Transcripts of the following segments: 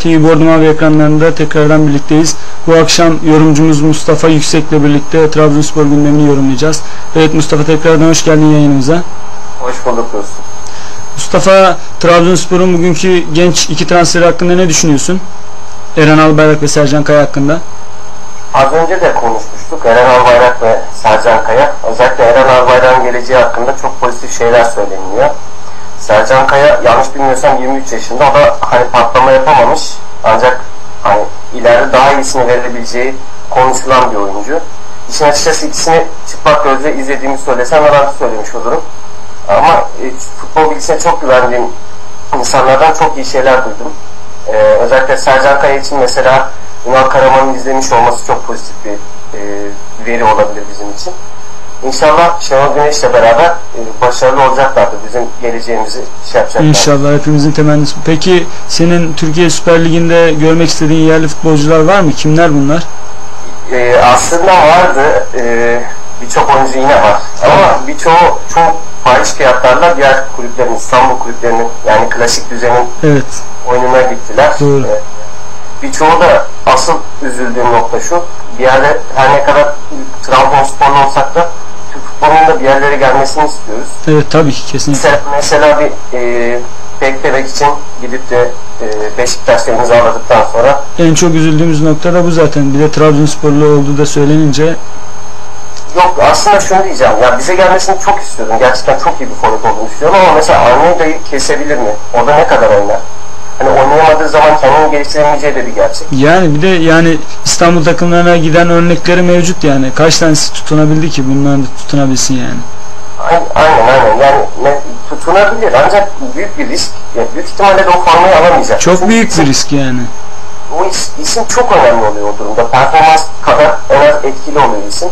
TV Bordo Mavi ekranlarında tekrardan birlikteyiz. Bu akşam yorumcumuz Mustafa Yüksek'le birlikte Trabzonspor gündemini yorumlayacağız. Evet Mustafa tekrardan hoş geldin yayınımıza. Hoş bulduk dostum. Mustafa Trabzonspor'un bugünkü genç iki transferi hakkında ne düşünüyorsun? Eren Albayrak ve Sercan Kaya hakkında. Az önce de konuşmuştuk Eren Albayrak ve Sercan Kaya. Özellikle Eren Albayrak'ın geleceği hakkında çok pozitif şeyler söyleniyor. Sercan Kaya yanlış bilmiyorsam 23 yaşında. O da hani patlama yapamamış. Ancak hani ileride daha iyisini verebileceği konuşulan bir oyuncu. İşin açıkçası ikisini çıplak gözle izlediğimi söylesem yalan söylemiş olurum. Ama e, futbol bilgisine çok güvendiğim insanlardan çok iyi şeyler duydum. Ee, özellikle Sercan Kaya için mesela Ünal Karaman'ın izlemiş olması çok pozitif bir e, veri olabilir bizim için. İnşallah Şenol Güneş'le beraber e, başarılı olacaklardır. Bizim geleceğimizi şey yapacaklar. İnşallah hepimizin temennisi. Peki senin Türkiye Süper Ligi'nde görmek istediğin yerli futbolcular var mı? Kimler bunlar? E, aslında vardı. E, birçok oyuncu yine var. Ama birçoğu çok fahiş fiyatlarla diğer kulüplerin, İstanbul kulüplerinin yani klasik düzenin Evet. oyununa gittiler. Doğru. Ee, birçoğu da asıl üzüldüğüm nokta şu. Bir yerde her ne kadar Trabzonsporlu olsak da Futbolunun da bir yerlere gelmesini istiyoruz. Evet tabii ki kesinlikle. Mesela, mesela bir e, Bekbebek için gidip de e, Beşiktaş'ta imzaladıktan sonra En çok üzüldüğümüz nokta da bu zaten. Bir de Trabzonsporlu olduğu da söylenince yok aslında şunu diyeceğim ya bize gelmesini çok istiyordum. Gerçekten çok iyi bir forvet olduğunu düşünüyorum ama mesela Almeida'yı kesebilir mi? O da ne kadar oynar? Hani oynayamadığı zaman kendini geliştiremeyeceği de bir gerçek. yani bir de yani İstanbul takımlarına giden örnekleri mevcut yani. Kaç tanesi tutunabildi ki bunların da tutunabilsin yani. Aynen aynen. Yani ne, tutunabilir ancak büyük bir risk. Ya büyük ihtimalle de o formayı alamayacak. Çok Çünkü büyük bir risk yani. O is- isim çok önemli oluyor o durumda. Performans kadar en az etkili oluyor isim.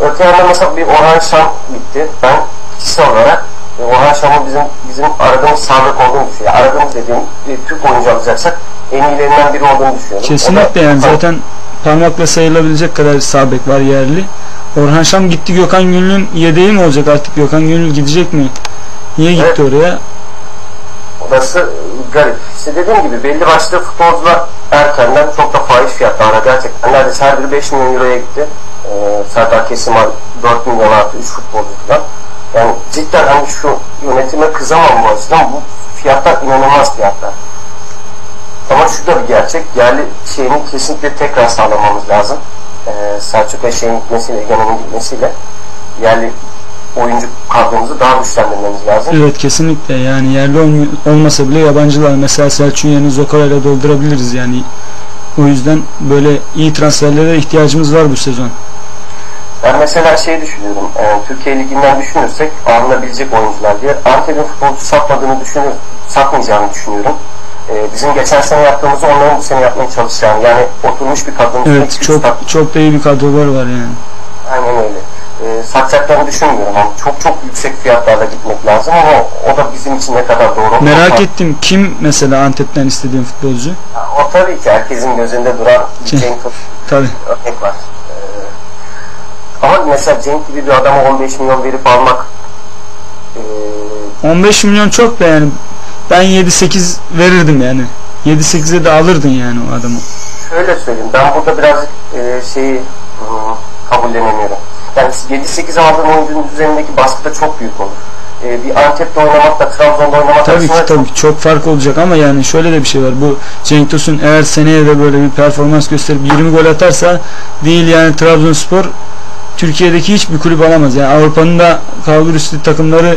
Öte yandan mesela bir Orhan Şam gitti. Ben kişisel olarak e, Orhan Şam'ın bizim bizim aradığımız sağlık olduğunu düşünüyorum. Aradığımız dediğim bir Türk oyuncu alacaksak en iyilerinden biri olduğunu düşünüyorum. Kesinlikle da- yani zaten parmakla sayılabilecek kadar sağ bek var yerli. Orhan Şam gitti Gökhan Gönül'ün yedeği mi olacak artık Gökhan Gönül gidecek mi? Niye gitti oraya? Orası garip. İşte dediğim gibi belli başlı futbolcular erkenden çok da fahiş fiyatlarla gerçekten neredeyse her biri 5 milyon euroya gitti. Ee, Serdar Kesimal 4 milyon artı 3 futbolcu falan. Yani cidden hani şu yönetime kızamam bu açıdan. Bu fiyatlar inanılmaz fiyatlar. Ama şu da bir gerçek. Yerli şeyini kesinlikle tekrar sağlamamız lazım. Ee, Selçuk Eşeğin gitmesiyle, Egemen'in gitmesiyle yerli oyuncu kadromuzu daha güçlendirmemiz lazım. Evet kesinlikle yani yerli olm- olmasa bile yabancılar mesela Selçuk'un yerini Zokora ile doldurabiliriz yani. O yüzden böyle iyi transferlere ihtiyacımız var bu sezon. Ben mesela şey düşünüyorum, e, Türkiye Ligi'nden düşünürsek alınabilecek oyuncular diye Antep'in futbolcu satmadığını düşünür, satmayacağını düşünüyorum. E, bizim geçen sene yaptığımızı onların bu sene yapmaya çalışacağını, yani oturmuş bir üstüne Evet çok kat- çok da iyi bir kadrolar var yani. aynen öyle. E, satacaklarını düşünmüyorum ama çok çok yüksek fiyatlarla gitmek lazım ama o da bizim için ne kadar doğru. Merak Ama- ettim kim mesela Antep'ten istediğin futbolcu? O tabii ki herkesin gözünde duran Kim? Cenk Tabii. örnek var. Ama mesela Cenk gibi bir adama 15 milyon verip almak e, 15 milyon çok da yani. Ben 7-8 verirdim yani. 7-8'e de alırdın yani o adamı. Şöyle söyleyeyim, ben burada birazcık e, şeyi kabullenemiyorum. Yani 7-8 aldığın oyuncunun üzerindeki baskı da çok büyük olur. E, bir Antep'te oynamakla Trabzon'da oynamak Tabii ki tabii ki çok fark olacak ama yani şöyle de bir şey var. Bu Cenk Tosun eğer seneye de böyle bir performans gösterip 20 gol atarsa değil yani Trabzonspor Türkiye'deki hiçbir kulüp alamaz. Yani Avrupa'nın da kalbur üstü takımları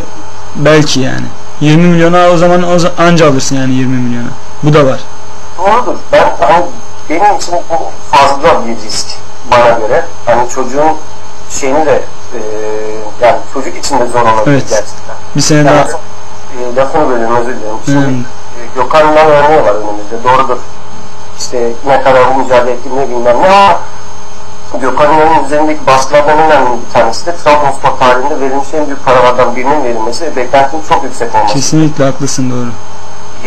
belki yani. 20 milyona o zaman o anca alırsın yani 20 milyona. Bu da var. doğrudur. Ben hani benim için bu fazla bir risk bana göre. Hani çocuğun şeyini de e, yani çocuk için de zor olabilir Evet. gerçekten. Bir sene Yani daha e, lafını bölüyorum özür dilerim. Şimdi e, Gökhan'dan örneği var önümüzde. Doğrudur. İşte ne kadar mücadele ettiğini ne bilmem ne ama Gökhan'ın üzerindeki baskılardan en önemli bir tanesi de Trabzonspor tarihinde verilmiş en büyük paralardan birinin verilmesi ve beklentinin çok yüksek olması. kesinlikle haklısın doğru.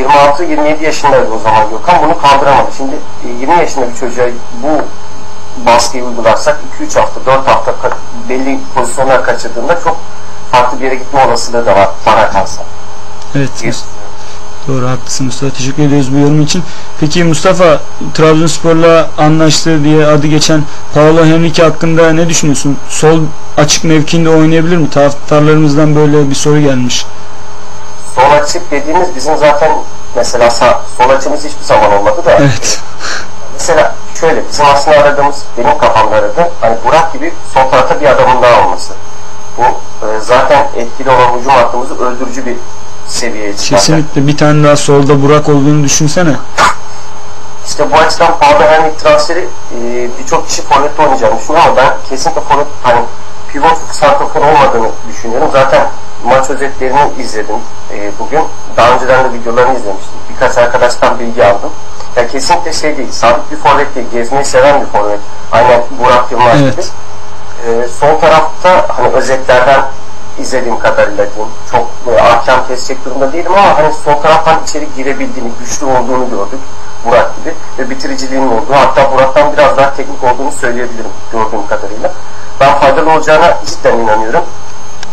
26-27 yaşındaydı o zaman Gökhan bunu kaldıramadı. Şimdi e, 20 yaşında bir çocuğa bu baskıyı uygularsak 2-3 hafta 4 hafta belli pozisyonlar kaçırdığında çok farklı bir yere gitme olasılığı da var bana kalsa. Evet. Bir- Doğru haklısın Mustafa. Teşekkür ediyoruz bu yorum için. Peki Mustafa Trabzonspor'la anlaştı diye adı geçen Paolo Henrique hakkında ne düşünüyorsun? Sol açık mevkinde oynayabilir mi? Taraftarlarımızdan böyle bir soru gelmiş. Sol açık dediğimiz bizim zaten mesela sağ, sol açımız hiçbir zaman olmadı da. Evet. Mesela şöyle bizim aslında aradığımız benim kafamda aradığım hani Burak gibi sol tarafta bir adamın daha olması. Bu e, zaten etkili olan hücum hattımızı öldürücü bir seviyeye çıkardı. Kesinlikle bir tane daha solda Burak olduğunu düşünsene. İşte bu açıdan Paolo Henrique transferi e, birçok kişi forvette oynayacağını düşünüyor ama ben kesinlikle forvet hani pivot santrafor olmadığını düşünüyorum. Zaten maç özetlerini izledim e, bugün. Daha önceden de videolarını izlemiştim. Birkaç arkadaştan bilgi aldım. Ya kesinlikle şey değil, sabit bir forvet değil, gezmeyi seven bir forvet. Aynen Burak Yılmaz Evet. gibi. E, sol tarafta hani özetlerden izlediğim kadarıyla diyeyim. Çok e, ahkam kesecek durumda değilim ama hani sol taraftan içeri girebildiğini, güçlü olduğunu gördük. Burak gibi ve bitiriciliğinin olduğu hatta Burak'tan biraz daha teknik olduğunu söyleyebilirim gördüğüm kadarıyla. Ben faydalı olacağına cidden inanıyorum.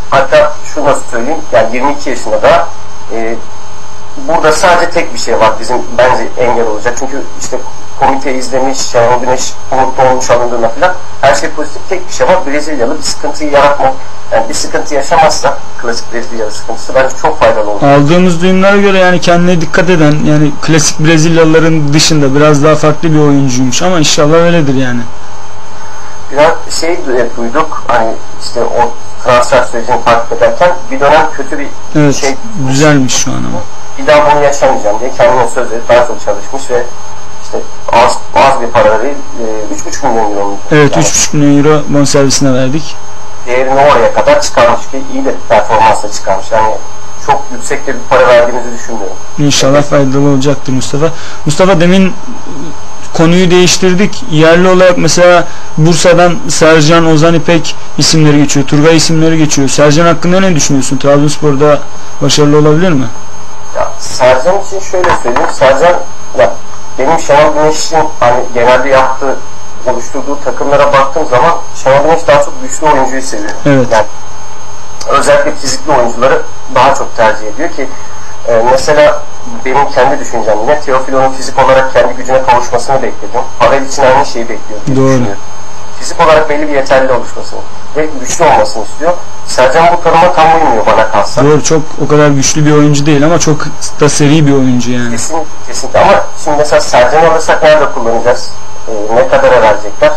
Hatta şunu da söyleyeyim yani 22 yaşında da e, burada sadece tek bir şey var bizim bence engel olacak. Çünkü işte komite izlemiş, Şenol Güneş umutlu olmuş alındığına falan her şey pozitif. Tek bir şey var Brezilyalı bir sıkıntıyı yaratmak. Yani bir sıkıntı yaşamazsa klasik Brezilyalı sıkıntısı bence çok faydalı olur. Aldığımız duyumlara göre yani kendine dikkat eden yani klasik Brezilyalıların dışında biraz daha farklı bir oyuncuymuş ama inşallah öyledir yani. Biraz şey du- duyduk hani işte o transfer sürecini takip ederken bir dönem kötü bir Evet şey güzelmiş şu an ama. bir daha bunu yaşamayacağım diye kendine söz verip daha çok çalışmış ve işte az, az bir para değil e, 3,5 milyon euro? Evet Yani 3,5 milyon euro bonservisine verdik. Değerini oraya kadar çıkarmış ki iyi de performansla çıkarmış. Yani çok yüksek bir para verdiğimizi düşünmüyorum. İnşallah faydalı olacaktır Mustafa. Mustafa demin konuyu değiştirdik. Yerli olarak mesela Bursa'dan Sercan, Ozan İpek isimleri geçiyor. Turgay isimleri geçiyor. Sercan hakkında ne düşünüyorsun? Trabzonspor'da başarılı olabilir mi? Ya Sercan için şöyle söyleyeyim. Sercan ya benim Şenol Güneş'in hani genelde yaptığı oluşturduğu takımlara baktığım zaman Şenol Güneş daha çok güçlü oyuncuyu seviyor. Evet. Yani özellikle fizikli oyuncuları daha çok tercih ediyor ki e, mesela benim kendi düşüncem yine Teofilo'nun fizik olarak kendi gücüne kavuşmasını bekledim. Pavel için aynı şeyi bekliyor diye Doğru. Fizik olarak belli bir yeterli oluşmasını ve güçlü olmasını istiyor. Sercan bu tanıma tam uymuyor bana kalsa. Doğru çok o kadar güçlü bir oyuncu değil ama çok da seri bir oyuncu yani. Kesinlikle, kesinlikle. Ama şimdi mesela Sercan alırsak nerede kullanacağız? Ee, ne kadar verecekler?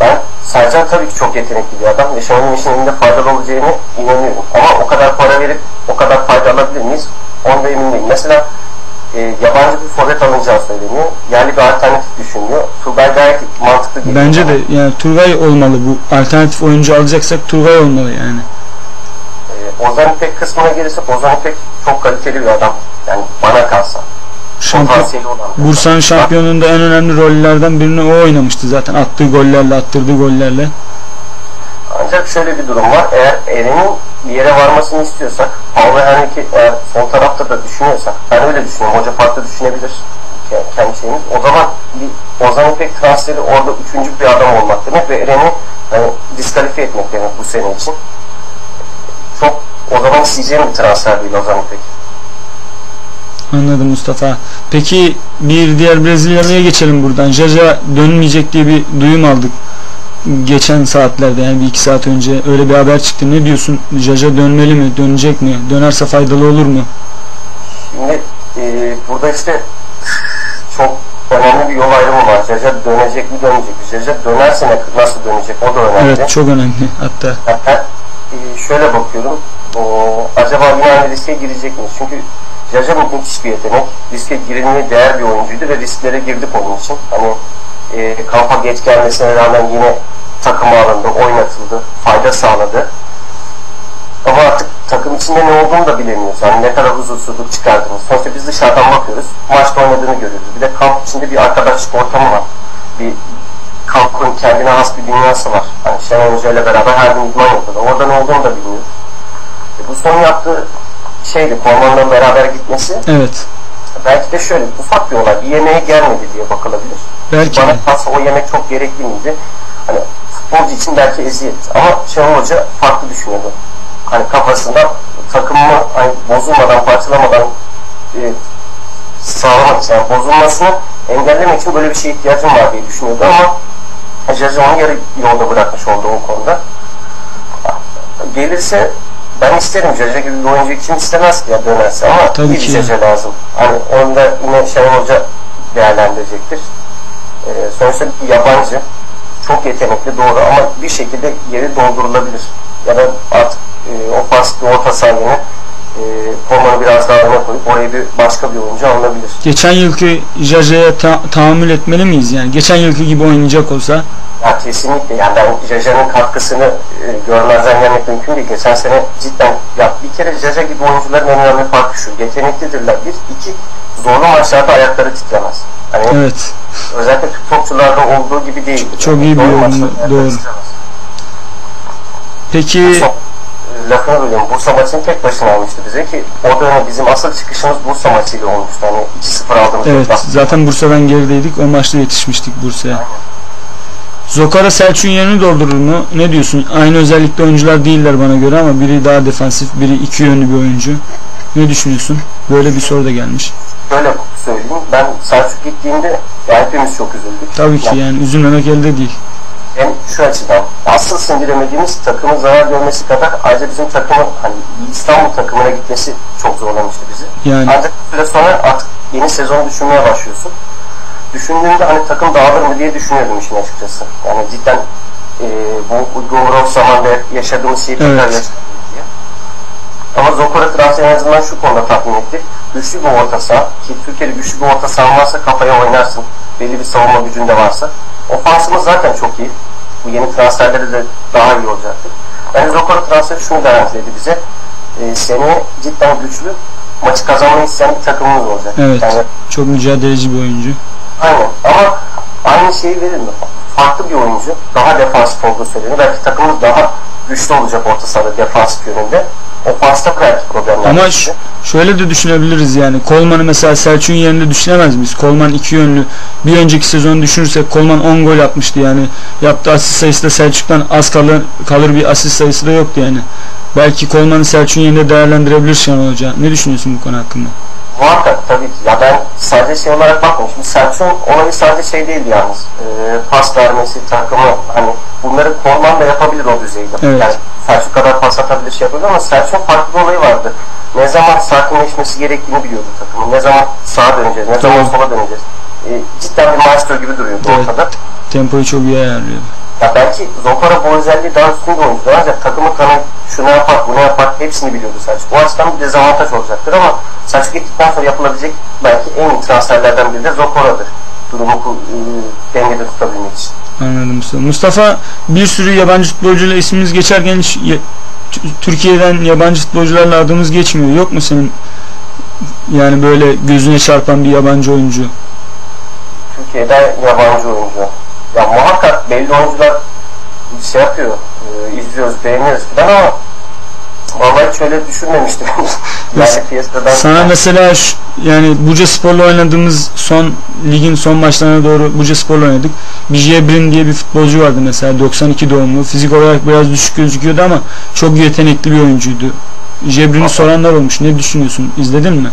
Ben Sercan tabii ki çok yetenekli bir adam ve Şenol'un işin elinde faydalı olacağını inanıyorum. Ama o kadar para verip o kadar fayda alabilir miyiz? Onda emin değilim. Mesela e, yabancı bir forvet alınacağı söyleniyor. Yerli bir alternatif düşünüyor. Tugay gayet mantıklı geliyor. Bence de yani Turgay olmalı bu. Alternatif oyuncu alacaksak Turgay olmalı yani. Ee, Ozan İpek kısmına gelirsek Ozan İpek çok kaliteli bir adam. Yani bana kalsa. Şampiyon, Bursa'nın şampiyonunda en önemli rollerden birini o oynamıştı zaten. Attığı gollerle, attırdığı gollerle. Ancak şöyle bir durum var. Eğer Eren'in bir yere varmasını istiyorsak, Paolo Henrique eğer sol tarafta da düşünüyorsak, ben öyle düşünüyorum. Hoca farklı düşünebilir ke- kendi şeyimiz. O zaman bir Ozan İpek transferi orada üçüncü bir adam olmak demek ve Eren'i hani, diskalifiye etmek demek bu sene için. Çok o zaman isteyeceğim bir transfer değil Ozan İpek. Anladım Mustafa. Peki bir diğer Brezilyalıya geçelim buradan. Jaja dönmeyecek diye bir duyum aldık. Geçen saatlerde yani bir iki saat önce öyle bir haber çıktı. Ne diyorsun? Jaja dönmeli mi? Dönecek mi? Dönerse faydalı olur mu? Şimdi e, burada işte çok önemli bir yol ayrımı var. Jaja dönecek mi dönmeyecek mi? Jaja dönerse ne- nasıl dönecek? O da önemli. Evet çok önemli hatta. Ben e, şöyle bakıyorum. O, acaba yine riske girecek mi? Çünkü Jaja müthiş bir yetenek. Riske girilmeye değer bir oyuncuydu ve risklere girdik onun için. Hani e, kampa geç gelmesine rağmen yine takıma alındı, oynatıldı, fayda sağladı. Ama artık takım içinde ne olduğunu da bilemiyoruz. Yani ne kadar huzursuzluk çıkardığını. Sonuçta biz dışarıdan bakıyoruz. Maçta oynadığını görüyoruz. Bir de kamp içinde bir arkadaşlık ortamı var. Bir kampın kendine has bir dünyası var. Hani Şenol Hoca ile beraber her gün idman yapıyordu. Orada ne olduğunu da bilmiyoruz. E bu son yaptığı şeydi, Korman'la beraber gitmesi. Evet. Belki de şöyle ufak bir olay. Bir yemeğe gelmedi diye bakılabilir. Belki. Bana kalsa o yemek çok gerekli miydi? Hani futbolcu için belki eziyet. Ama Şenol Hoca farklı düşünüyordu. Hani kafasında takımımı hani bozulmadan, parçalamadan e, sağlamak için, yani bozulmasını engellemek için böyle bir şeye ihtiyacım var diye düşünüyordu ama Jaja onu yarı yolda bırakmış oldu o konuda. Gelirse ben isterim Jaja gibi bir oyuncu kim istemez ki ya dönerse ama Tabii iyi bir. Jaja lazım. Hani onu da yine Şenol Hoca değerlendirecektir. Ee, sonuçta bir yabancı çok yetenekli doğru ama bir şekilde yeri doldurulabilir. Ya da artık e, ofans bir orta sahayını e, formanı biraz daha öne koyup oraya bir başka bir oyuncu alınabilir. Geçen yılki Jaja'ya ta- tahammül etmeli miyiz yani? Geçen yılki gibi oynayacak olsa Ya kesinlikle yani ben Jaja'nın katkısını e, görmezden gelmek mümkün değil. Geçen sene cidden ya bir kere Jaja gibi oyuncuların en önemli farkı şu. Yeteneklidirler. Bir, iki zorlu maçlarda ayakları titremez. Hani evet. özellikle Türk topçularda olduğu gibi değil. Çok iyi bir Zorlu yorum, maçlarda ayakları doğru. Peki e, lafını bölüyorum. Bursa maçını tek başına almıştı bize ki o dönem bizim asıl çıkışımız Bursa maçıyla olmuştu. Hani 2-0 aldığımız evet maç. zaten Bursa'dan gerideydik. O maçta yetişmiştik Bursa'ya. Zokara Selçuk'un yerini doldurur mu? Ne diyorsun? Aynı özellikle oyuncular değiller bana göre ama biri daha defansif, biri iki yönlü bir oyuncu. Ne düşünüyorsun? Böyle bir soru da gelmiş. Şöyle söyleyeyim. Ben Selçuk gittiğinde hepimiz çok üzüldük. Tabii ki yani üzülmemek elde değil. Hem şu açıdan asıl sindiremediğimiz takımın zarar görmesi kadar ayrıca bizim takımın hani İstanbul takımına gitmesi çok zorlamıştı bizi. Yani Ancak bir süre sonra artık yeni sezonu düşünmeye başlıyorsun. Düşündüğümde hani takım dağılır mı diye düşünüyordum işin açıkçası. Yani cidden e, bu Uygurov zamanda yaşadığımız şeyi tekrar Evet. diye. Ama Zokora transfer en azından şu konuda tatmin etti. Güçlü bir orta saha ki Türkiye'de güçlü bir orta saha varsa kafaya oynarsın. Belli bir savunma gücünde varsa. Ofansımız zaten çok iyi. Bu yeni transferleri de daha iyi olacaktır. Bence Zokora transferi şunu garantiledi bize. E, seneye cidden güçlü maçı kazanmayı isteyen bir takımımız olacak. Evet. Yani çok mücadeleci bir oyuncu. Aynen ama aynı şeyi verir mi? Farklı bir oyuncu, daha defansif olduğu söyleniyor. Belki takımımız daha güçlü olacak orta sahada defansif yönünde. Ofansta belki problemler Ama ş- şöyle de düşünebiliriz yani. Kolman'ı mesela Selçuk'un yerinde düşünemez miyiz? Kolman iki yönlü. Bir önceki sezonu düşünürsek Kolman 10 gol atmıştı yani. Yaptığı asist sayısı da Selçuk'tan az kalır, kalır bir asist sayısı da yoktu yani. Belki Kolman'ı Selçuk'un yerinde değerlendirebilir Şenol Hoca. Ne düşünüyorsun bu konu hakkında? Muhakkak tabii ki. Ya ben sadece şey olarak bakmıyorum. Şimdi Selçuk'un olayı sadece şey değildi yalnız. Ee, pas vermesi, takımı hani bunları Korman da yapabilir o düzeyde. Evet. Yani Selçuk kadar pas atabilir şey yapabilir ama Selçuk'un farklı bir olayı vardı. Ne zaman sakinleşmesi gerektiğini biliyordu takımın. Ne zaman sağa döneceğiz, ne zaman sola döneceğiz. Ee, cidden bir maestro gibi duruyordu Evet. ortada. Tempoyu çok iyi ayarlıyor. Ya belki Zokora bu özelliği daha üstün bir oyuncudur ancak takımı tanı şunu yapar, bunu yapar hepsini biliyordu Selçuk. Bu açıdan bir dezavantaj olacaktır ama Selçuk gittikten sonra yapılabilecek belki en iyi transferlerden biri de Zokora'dır. Durumu e, dengede tutabilmek için. Anladım Mustafa. Mustafa bir sürü yabancı futbolcuyla ismimiz geçerken hiç Türkiye'den yabancı futbolcularla adımız geçmiyor. Yok mu senin yani böyle gözüne çarpan bir yabancı oyuncu? Türkiye'de yabancı oyuncu. Ya muhakkak belli oyuncular şey yapıyor, e, izliyoruz, beğeniyoruz falan ama vallahi hiç öyle düşünmemiştim. yani Sana mesela şu- yani Buca Spor'la oynadığımız son ligin son maçlarına doğru Buca Spor'la oynadık. Bir Jebrin diye bir futbolcu vardı mesela 92 doğumlu. Fizik olarak biraz düşük gözüküyordu ama çok yetenekli bir oyuncuydu. Jebrin'i soranlar olmuş. Ne düşünüyorsun? İzledin mi?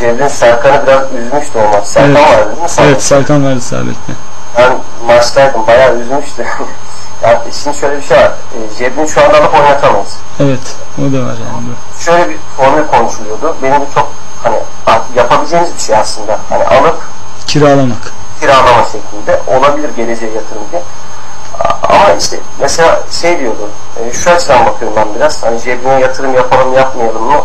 Cevdet Serkan'ı biraz üzmüştü o maç. Serkan Evet. vardı değil mi? Serkan? Evet Serkan vardı sabette. Ben maçtaydım bayağı üzmüştü. yani şimdi şöyle bir şey var. Cebrini şu anda alıp oynatamayız. Evet o da var yani. Şöyle bir formül konuşuluyordu. Benim çok hani yapabileceğimiz bir şey aslında. Hani alıp Kiralamak. kiralama şeklinde olabilir geleceğe yatırım diye. Ama işte mesela şey diyordu. e, şu açıdan bakıyorum ben biraz. Hani cebine yatırım yapalım yapmayalım mı?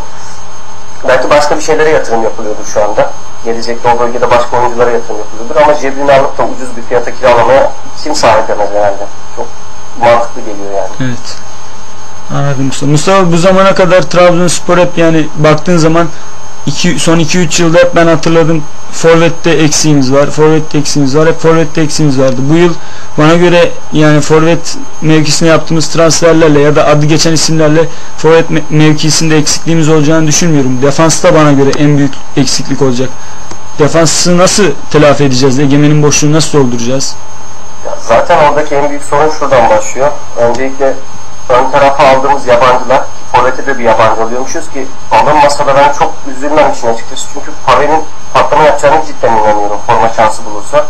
Belki başka bir şeylere yatırım yapılıyordur şu anda. Gelecekte o bölgede başka oyunculara yatırım yapılıyordur ama cebini alıp da ucuz bir fiyata kiralamaya kim sahip herhalde. Çok mantıklı geliyor yani. Evet. Anladım Mustafa. Mustafa bu zamana kadar Trabzonspor hep yani baktığın zaman iki, son 2-3 yılda hep ben hatırladım Forvet'te eksiğimiz var. Forvet'te eksiğimiz var. Hep Forvet'te eksiğimiz vardı. Bu yıl bana göre yani Forvet mevkisine yaptığımız transferlerle ya da adı geçen isimlerle Forvet me- mevkisinde eksikliğimiz olacağını düşünmüyorum. Defansta bana göre en büyük eksiklik olacak. Defansı nasıl telafi edeceğiz? Egemen'in boşluğunu nasıl dolduracağız? Zaten oradaki en büyük sorun şuradan başlıyor. Öncelikle ön tarafa aldığımız yabancılar, forvet Forvet'e de bir yabancı alıyormuşuz ki alınmasa da ben çok üzülmem için açıkçası. Çünkü Pavel'in patlama yapacağını cidden inanıyorum forma şansı bulursa.